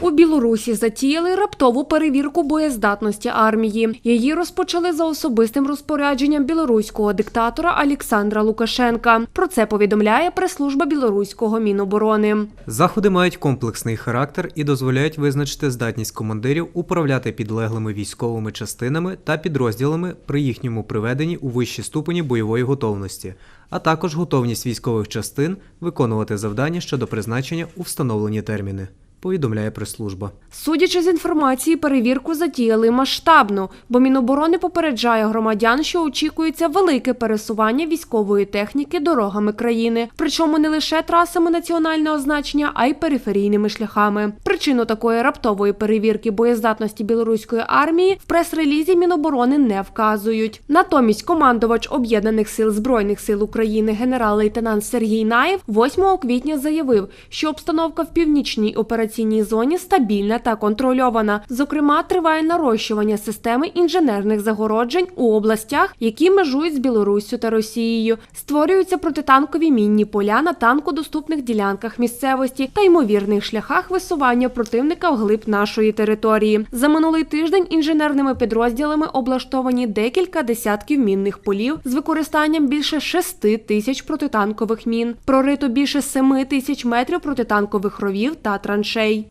У Білорусі затіяли раптову перевірку боєздатності армії. Її розпочали за особистим розпорядженням білоруського диктатора Олександра Лукашенка. Про це повідомляє прес-служба білоруського міноборони. Заходи мають комплексний характер і дозволяють визначити здатність командирів управляти підлеглими військовими частинами та підрозділами при їхньому приведенні у вищі ступені бойової готовності, а також готовність військових частин виконувати завдання щодо призначення у встановлені терміни. Повідомляє прес-служба. Судячи з інформації, перевірку затіяли масштабно, бо Міноборони попереджає громадян, що очікується велике пересування військової техніки дорогами країни, причому не лише трасами національного значення, а й периферійними шляхами. Причину такої раптової перевірки боєздатності білоруської армії в прес-релізі Міноборони не вказують. Натомість командувач об'єднаних сил збройних сил України генерал-лейтенант Сергій Наєв 8 квітня заявив, що обстановка в північній операційній зоні стабільна та контрольована. Зокрема, триває нарощування системи інженерних загороджень у областях, які межують з Білоруссю та Росією. Створюються протитанкові мінні поля на танкодоступних ділянках місцевості та ймовірних шляхах висування противника вглиб нашої території. За минулий тиждень інженерними підрозділами облаштовані декілька десятків мінних полів з використанням більше 6 тисяч протитанкових мін. Прорито більше 7 тисяч метрів протитанкових ровів та траншей. se